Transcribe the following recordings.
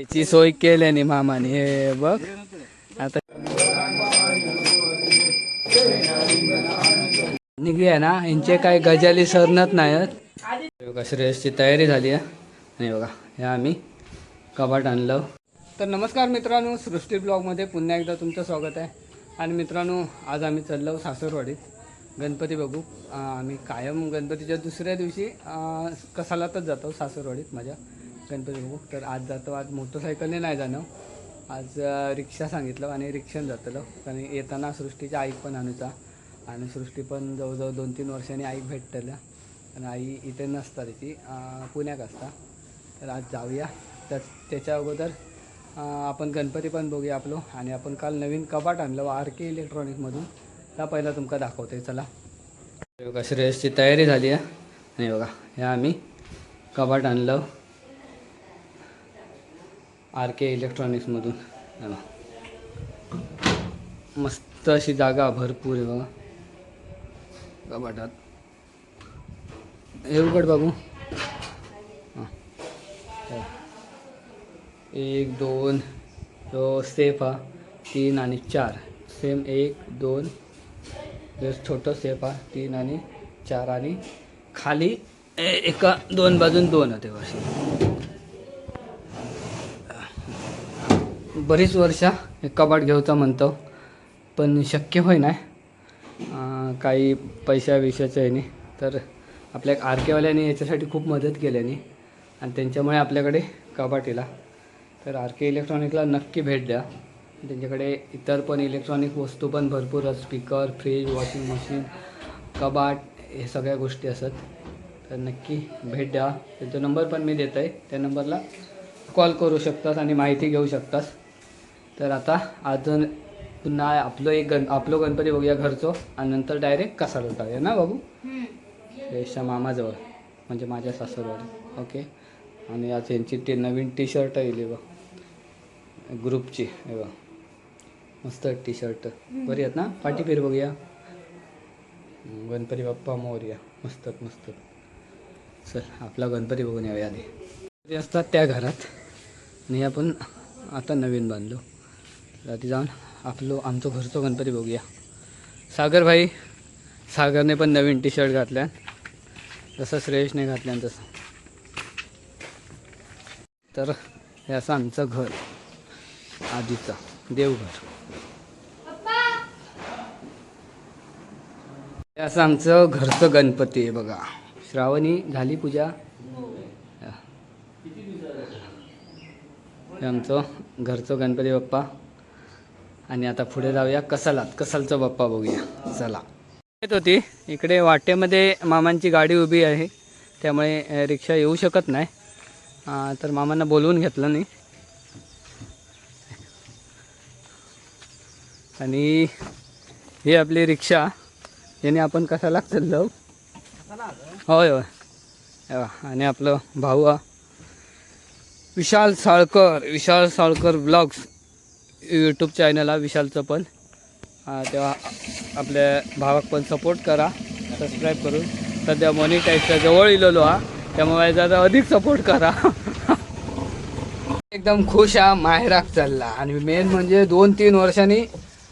याची सोय केल्याने मामाने हे बघ. आता निघूया ना यांचे काय गजाली सरणत नाहीत बघा श्रेयसची तयारी झाली आहे. आणि बघा हे आम्ही कबाट आणलं. तर नमस्कार मित्रांनो सृष्टी ब्लॉगमध्ये पुन्हा एकदा तुमचं स्वागत आहे. आणि मित्रांनो आज आम्ही चाललो सासरवाडीत. गणपती बघू. आम्ही कायम गणपतीच्या दुसऱ्या दिवशी कसालातच जातो सासरवाडीत माझ्या. गणपती बघू तर आज जातो आज मोटरसायकलने नाही जाणं. आज रिक्षा सांगितलं आणि रिक्षान जातलं कारण येताना सृष्टीच्या आईक पण आणूचा आणि सृष्टी पण जवळजवळ दोन तीन वर्षांनी आईक भेटतल्या आणि आई इथे नसता तिची पुण्यात असता तर आज जाऊया. तर त्याच्या अगोदर आपण गणपती पण बघूया आपलो. आणि आपण काल नवीन कपाट आणलं आर के इलेक्ट्रॉनिकमधून त्या पहिला तुमका दाखवते चला. बघा श्रेयसची तयारी झाली आहे. आणि बघा हे आम्ही कपाट आणलं. आर के इलेक्ट्रॉनिक्समधून मस्त अशी जागा भरपूर आहे बघा. कपाटात. हे उघड बाबू. हां. एक दोन. तो सेफ हा. तीन आणि चार. सेम एक दोन. छोटं सेफ हा. तीन आणि चार आणि खाली एका दोन बाजून दोन होते असे बरीच वर्ष हे कपाट घेऊचा म्हणतो पण शक्य होय नाही काही पैशा विषयाचं आहे नाही तर आपल्या आरकेवाल्याने याच्यासाठी खूप मदत केल्याने आणि त्यांच्यामुळे आपल्याकडे कपाट येला. तर आर के इलेक्ट्रॉनिकला नक्की भेट द्या. त्यांच्याकडे इतर पण इलेक्ट्रॉनिक वस्तू पण भरपूर स्पीकर फ्रीज वॉशिंग मशीन कबाट हे सगळ्या गोष्टी असतात. तर नक्की भेट द्या. त्यांचा नंबर पण मी देत आहे त्या नंबरला कॉल करू शकतास आणि माहिती घेऊ शकतास. तर आता अजून पुन्हा आपलं एक गण आपलं गणपती बघूया घरचो आणि नंतर डायरेक्ट कसाला जाऊया ना बाबू? रेशा मामाजवळ म्हणजे माझ्या सासरवर ओके आणि आज यांची टी नवीन टी शर्ट येईल बघ. ग्रुपची हे बघ. मस्त टी शर्ट बरी आहेत ना? पाठी फिर बघूया. गणपती बाप्पा मोरया मस्तच मस्त चल आपला गणपती बघून येऊया आधी. ते असतात त्या घरात. आणि आपण आता नवीन बांधलो. तर आधी जाऊन आपलं आमचं घरचं गणपती बघूया सागर भाई सागरने पण नवीन टी शर्ट घातल्या. जसं श्रेयसने घातल्या तसं. तर हे असं आमचं घर. आधीचं देवघर. हे असं आमचं घरचं गणपती आहे बघा. श्रावणी झाली पूजा. हे आमचं घरचं गणपती बाप्पा. आणि आता पुढे जाऊया कसालात. कसालचा बाप्पा बघूया. चला. येत होती. इकडे वाटेमध्ये मामांची गाडी उभी आहे. त्यामुळे रिक्षा येऊ शकत नाही. तर मामांना बोलवून घेतलं नाही आणि ही आपली रिक्षा. याने आपण कसाला चाललो? होय होय. आणि आपलं भाऊ. Vishal Salkar. Vishal Salkar vlogs. YouTube channel हा विशालचं पण. तेव्हा आपल्या भावाक पण सपोर्ट करा. सबस्क्राईब करून. सध्या मॉनिटाईजच्या जवळ इलेलो हा. त्यामुळे जरा अधिक सपोर्ट करा. एकदम खुश हा माहेराक चालला. आणि मेन म्हणजे दोन तीन वर्षांनी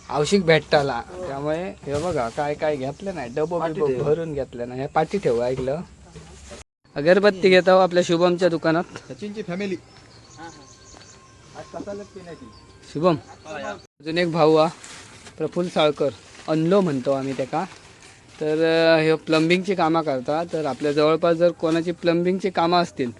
आवशिक भेटताला. त्यामुळे हे बघा काय काय घेतलं नाही. डबो बिबो भरून घेतलं नाही. हे पाठी ठेव ऐकलं? अगरबत्ती घेत आहो आपल्या शुभमच्या दुकानात. सचिनची फॅमिली शुभम. अजून एक भाऊ हा प्रफुल्ल साळकर. अनलो म्हणतो आम्ही त्याका. तर हे प्लंबिंगची कामं करता तर आपल्या जवळपास जर कोणाची प्लंबिंगची कामं असतील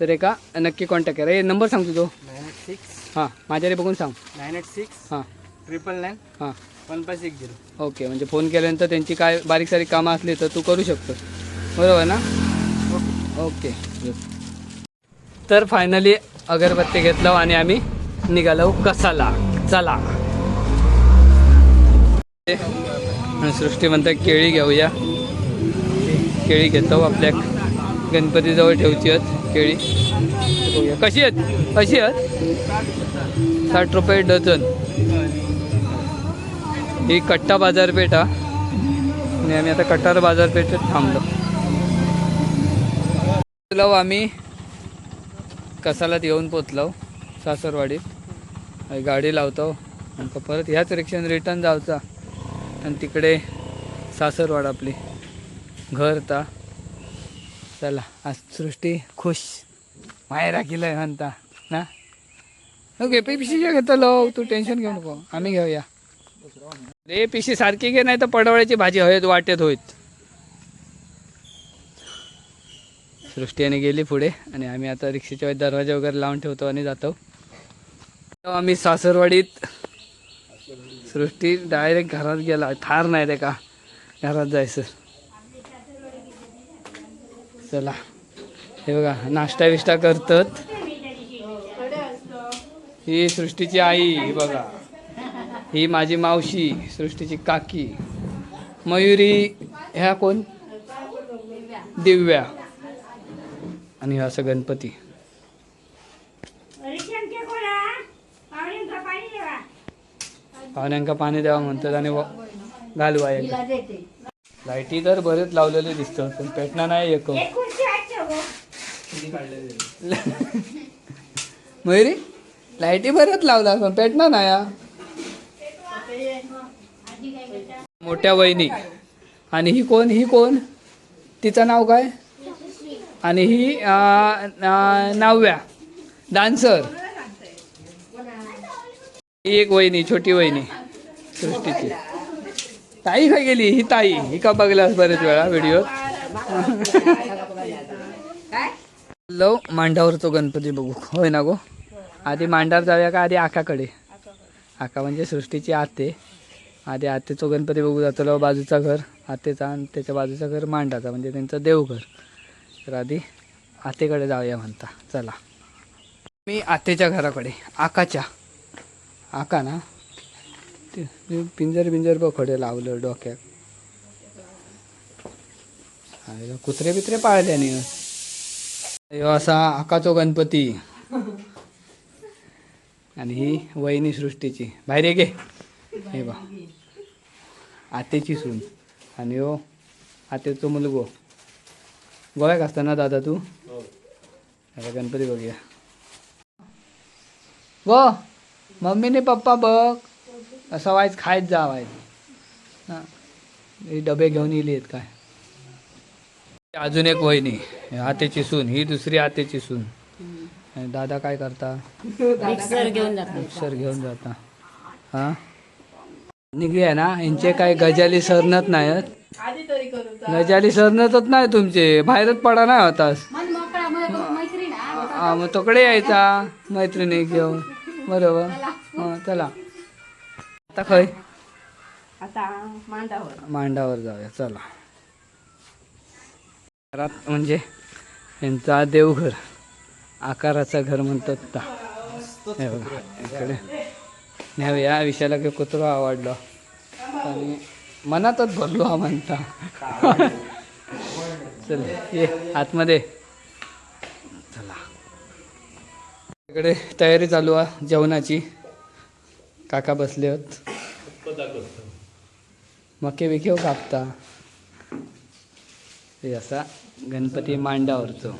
तर एका नक्की कॉन्टॅक्ट करा. हे नंबर सांगतो तो. Nine eight six. हां माझ्याकडे बघून सांग. Nine eight six. हां. Triple nine. हां. One five six zero. Okay म्हणजे फोन केल्यानंतर त्यांची काय बारीक सारीक कामं असली तर तू करू शकतोस. बरोबर ना? ओके. तर फायनली अगरबत्ती घेतलं आणि आम्ही निघालो कसाला? चला. सृष्टी म्हणतात केळी घेऊया. केळी घेतो आपल्या गणपतीजवळ ठेवची आहेत केळी. बघूया कशी आहेत? कशी आहेत? साठ रुपये डझन. ही कट्टा बाजारपेठ हा. आणि आम्ही आता कट्टार बाजारपेठेत थांबलो. आम्ही कसालात येऊन पोचलो सासरवाडीत. गाडी लावतो आणि परत ह्याच रिक्षाने रिटर्न जावचा. आणि तिकडे सासरवाड आपली घर ता. चला आज सृष्टी खुश. मायरा केलंय म्हणता ना? ओके पे पिशीच्या घेतलो तू टेन्शन घेऊ नको. आम्ही घेऊया. रे पिशी सारखी घे नाही तर पडवळ्याची भाजी हवेत वाटेत होईत. सृष्टी आणि गेली पुढे आणि आम्ही आता रिक्षेच्या दरवाजा वगैरे लावून ठेवतो आणि जातो. आम्ही सासरवाडीत सृष्टी डायरेक्ट घरात गेला. ठार नाही रे का? घरात जायचं. चला. हे बघा नाश्ता विष्टा करतात. ही सृष्टीची आई ही बघा. ही माझी मावशी सृष्टीची काकी. मयुरी ह्या कोण? दिव्या. आणि असं गणपती पाहुण्यांका पाणी द्यावं म्हणतात आणि व- घालवा एक लाईटी तर बरेच लावलेले दिसतं पण पेटणार नाही एक. मयुरी लाईटी बरेच लावला पण पेटणार नाही हा. मोठ्या वहिनी. आणि ही कोण ही कोण? तिचं नाव काय? आणि ही नाव्या डान्सर. एक वहिनी छोटी वहिनी. सृष्टीची ताई काय गेली? ही ताई. ही का बघलास बरेच वेळा व्हिडिओ. लो मांडावरचो गणपती बघू. होय ना गो? आधी मांडावर जाऊया का आधी आकाकडे? आका म्हणजे सृष्टीची आते. आधी आतेचो गणपती बघू जातो बाजूचा घर आतेचा आणि त्याच्या बाजूचा घर मांडाचा म्हणजे त्यांचं देवघर. तर आधी आतेकडे जाऊया म्हणता. चला. मी आतेच्या घराकडे आकाच्या. आका ना? ते पिंजर बिंजर बघ लावलं डोक्यात. कुत्रे बित्रे पाळले आणि ह्यो असा आकाचो गणपती. आणि ही वहिनी सृष्टीची. बाहेर गे. हे बा आतेची सून. आणि हो आतेचो मुलगो. गोव्याक असताना दादा तू? आता गणपती बघूया. गो! मम्मीने पप्पा बघ. असं वाईज खायत जा वाईज हां. हे डबे घेऊन येईल आहेत काय. अजून एक वहिनी आतेची सून ही दुसरी आतेची सून. आणि दादा काय करता? मिक्सर घेऊन जातो मिक्सर घेऊन जाता. हा? निघली आहे ना यांचे काय गजाली सरनत नाहीत. गजाली सरनतच नाही तुमचे बाहेरच पडा नाही होतास मन मोकळा मैत्रीण हा मग तोकडे यायचा मैत्रिणी घेऊन. बरोबर. हा चला. आता खय आता मांडावर. मांडावर जाऊया चला. घरात म्हणजे यांचा देवघर. आकाराचं घर म्हणतात ता. हे बघा इकडे. न्यावे या विषयाला काही कुत्रा आवडला. आणि मनातच भरलो हा म्हणता. चल ये आतमध्ये. इकडे तयारी चालू आहे जेवणाची. काका बसले आहेत मके बिके हो कापता. हे असा गणपती मांडावरचो.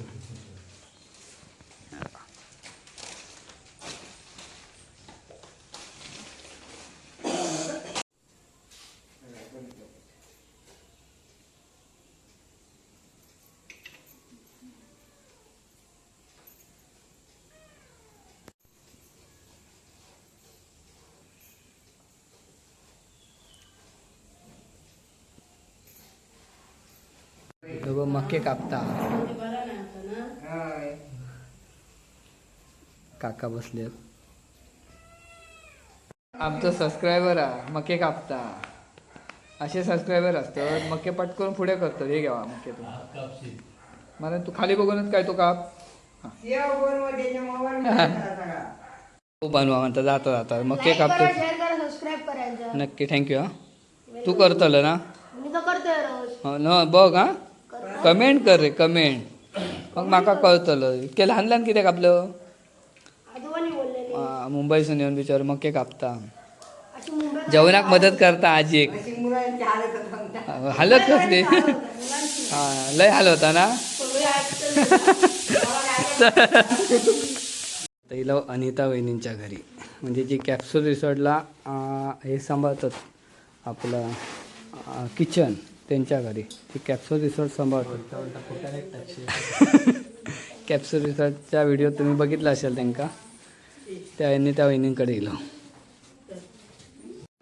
लोक मके कापता काका बसले आमचं सबस्क्रायबर आहे मके कापता. असे सबस्क्रायबर असतात मके पटकन पुढे करतात. हे घ्यावा मके तू. मला तू खाली बघूनच काय तो काप. तू बनवा म्हणता जाता जाता. मके कापतो. नक्की थँक्यू हा. तू करतलं ना? मी तर करतोय रोज. हो न बघ हा. कमेंट कर रे कमेंट. मग माका कळतलं. इतके लहान लहान बोललेले आ, मुंबईसून येऊन बिचार मग के कापता? जेवणाक मदत करता आजी एक. हालत कसली? हा लय हाल होता ना? पहिलं अनिता वहिनींच्या घरी. म्हणजे जी कॅप्सूल रिसॉर्टला हे सांभाळतात आपलं किचन त्यांच्या घरी. ती कॅप्सूल रिसॉर्ट सांभाळतात. कॅप्सूल रिसॉर्टचा व्हिडिओ तुम्ही बघितला असेल त्यांका? त्या अनिता वहिनींकडे गेलो.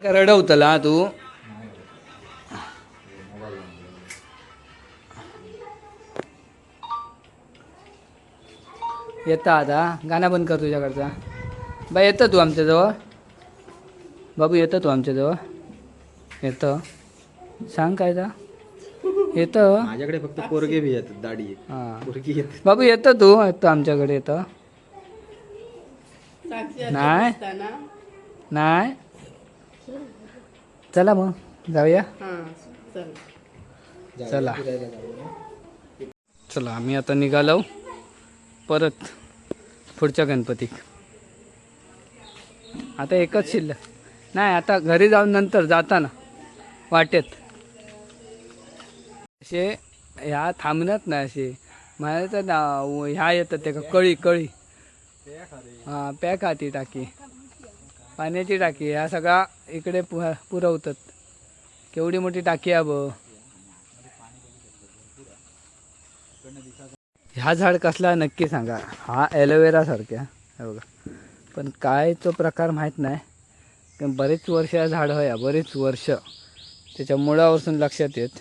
रडवतला तू? येता आता. गाणं बंद कर तुझ्याकडचा. बाय येतं तू आमच्याजवळ? बाबू येतं तू आमच्याजवळ? येतं. सांग काय ता येतं. माझ्याकडे फक्त पोरगे बी येतात दाढी हां. पोरगी येत. बाबू येतं तू. येतं आमच्याकडे येतं. नाही. असताना नाही. चला मग जाऊया. हा चल. चला. चला आम्ही आता निघालो. परत पुढच्या गणपतीक. आता एकच शिल्लक. नाही आता घरी जाऊन नंतर जाताना. वाटेत. असे ह्या थांबणार नाही असे. मला तर ना- ह्या येतात ते का कळी कळी. हां पॅक हाती टाकी. पाण्याची टाकी ह्या सगळा इकडे पु पुरवतात. केवढी मोठी टाकी आहे ब ह्या झाड कसला नक्की सांगा. हा ॲलोवेरा सारख्या हे बघा. पण काय तो प्रकार माहीत नाही. कारण बरेच वर्ष झाड झाड होया बरेच वर्ष. त्याच्या मुळावरसून लक्षात येत.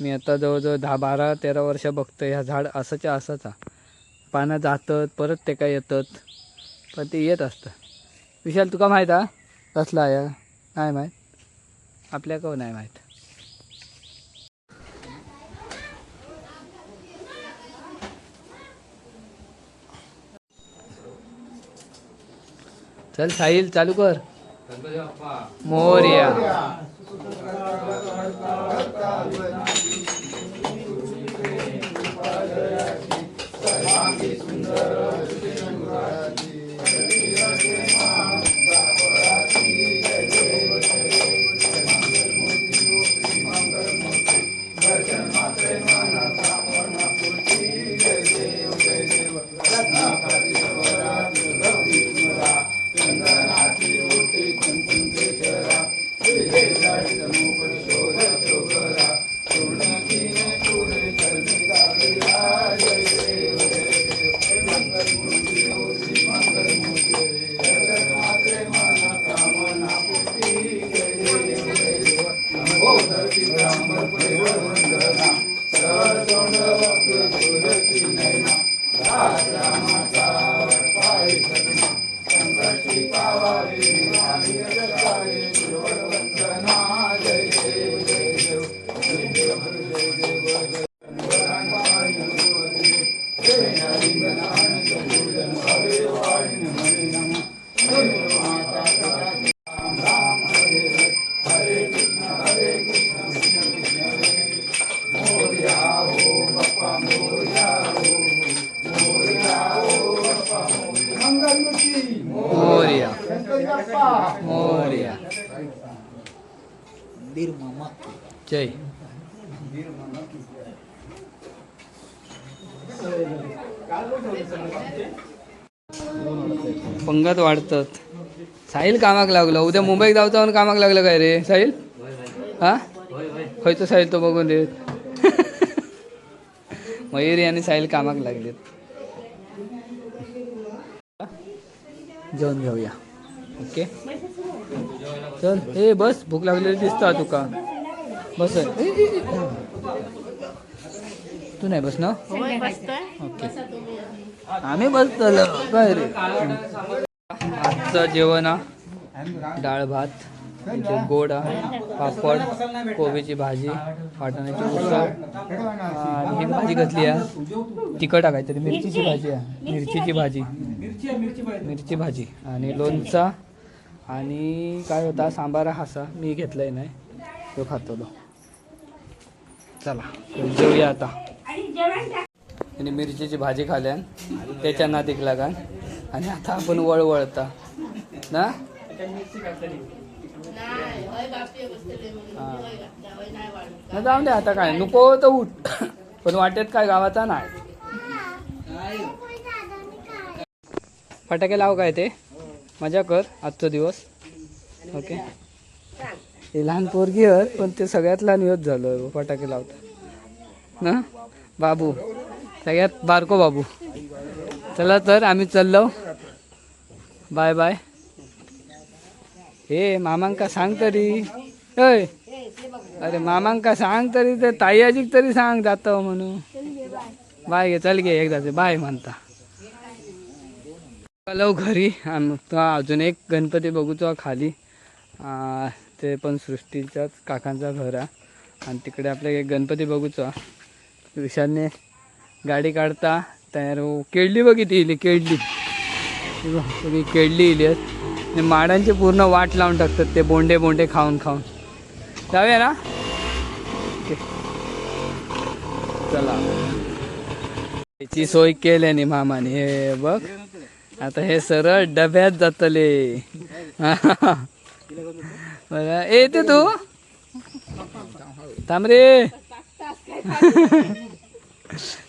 मी आता जवळजवळ दहा बारा तेरा वर्ष बघतो ह्या झाड असंच्या असंच. हा. पानं जातात परत ते काय येतात पण ते येत असतं. विशाल तुका माहीत हा? कसला आहे? नाही माहीत? आपल्याकडं नाही माहीत? चल साहिल चालू कर. मोर्या. मोर्या जय पंगत वाढतात. साहिल कामाक लागलो. उद्या मुंबईत जाऊ म्हणून कामाक लागलं काय रे? साहिल? हा? खयचं साहिल तो बघून देत मयुरी आणि साहिल कामाक लागलेत. जाऊन घेऊया ओके. चल ए बस भूक लागलेली दिसता तुका. बस. तू नाही बस ना ओके. आम्ही बसतलो काय रे आजचं जेवण हा. डाळ भात. म्हणजे गोड पापड कोबीची भाजी वाटाण्याची उसळ आणि ही भाजी कसली आहे? तिखट हा तरी मिरचीची भाजी आहे. मिरचीची भाजी. मिरची भाजी आणि लोणचा आणि काय होता? सांबारा हासा मी घेतलाय नाही. तो खातो तो. चला जेवूया आता. आणि मिरचीची भाजी खाल्यान त्याच्या नादिक लागान आणि आता आपण वळवळता. ना? ना जाऊन दे आता काय नको तर उठ. पण वाटेत काय गावाचा नाही. फटाके लाव काय ते? मजा कर आजचा दिवस. ओके. हे लहान पोरगी आहेत पण ते सगळ्यात लहान होत झालं फटाके लावता. ना? बाबू. सगळ्यात बारको बाबू. चला तर आम्ही चाललो. Bye bye. हे मामांका सांग तरी. अय अरे मामांका सांग तरी ते ताई आजीक तरी सांग जात म्हणून. बाय घे चल घे एकदाचे बाय म्हणता. आलो घरी अजून एक गणपती बघूचो खाली. ते पण सृष्टीच्याच काकांचा घर आहे. आणि तिकडे आपले एक गणपती बघूचो. विशालने गाडी काढता तयार हो केळली बघितली इली केळली सगळी केळली इली आणि माडांची पूर्ण वाट लावून टाकतात ते बोंडे बोंडे खाऊन खाऊन. जाऊया ना. चला. याची सोय केल्याने मामाने हे बघ. आता हे सरळ डब्यात जातले. बघा. येते तू? थांब रे.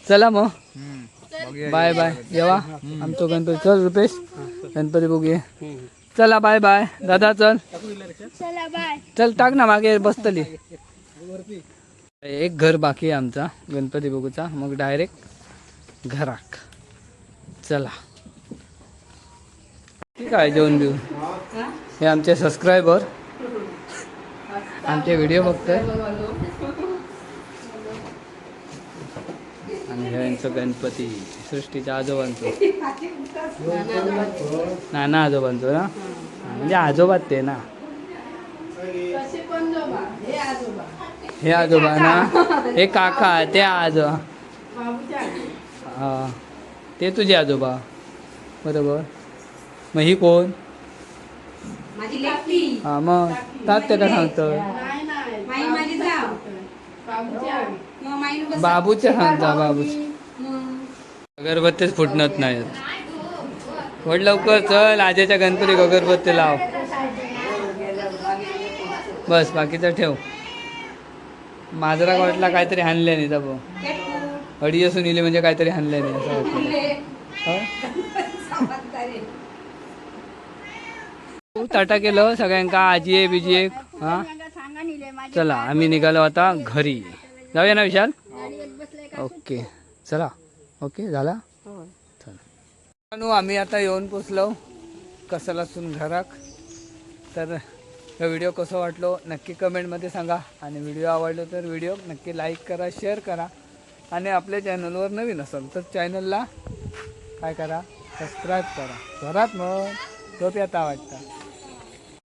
चला मग. Bye bye. जेवा आमचं गणपती. चल रुपेश. गणपती बघूया. चला बाय बाय दादा चल. चला बाय चल टाक ना मागे बसतली. एक घर बाकी आहे आमचा गणपती बघूचा मग डायरेक्ट घराक. चला. ठीक आहे जेवण बिवून हे? आमचे सबस्क्रायबर आमचे व्हिडिओ बघतोय. आणि हे यांचं गणपती सृष्टीच्या आजोबांचं नाना आजोबांचं ना? म्हणजे आजोबात ते ना? हे आजोबा. हे आजोबा ना? हे काका ते आजोबा. हा ते तुझे आजोबा. बरोबर. मग ही कोण? हा मग तात त्याला सांगतं बाबूच्या सांगता बाबूचे अगरबत्तीच फुटणत नाहीत. वड लवकर चल आजेच्या गणपती अगरबत्ती लाव. बस बाकीचं ठेव. माझरा वाटला काहीतरी हाणले नाही भाऊ अडी असून इले म्हणजे काहीतरी हाणले नाही असं वाटलं? टाटा केलं सगळ्यांका आजी आहे बिजी आहे हा चला आम्ही निघालो आता घरी. जाऊया ना विशाल? ओके. चला. ओके झाला? चला. मित्रांनो, आम्ही आता येऊन पोचलो कसालासून घराक. तर हा व्हिडिओ कसं वाटलो नक्की कमेंटमध्ये सांगा. आणि व्हिडिओ आवडलो तर व्हिडिओ नक्की लाईक करा शेअर करा. आणि आपल्या चॅनलवर नवीन असाल तर चॅनलला काय करा? सबस्क्राईब करा. घरात मग झोप येता वाटतं.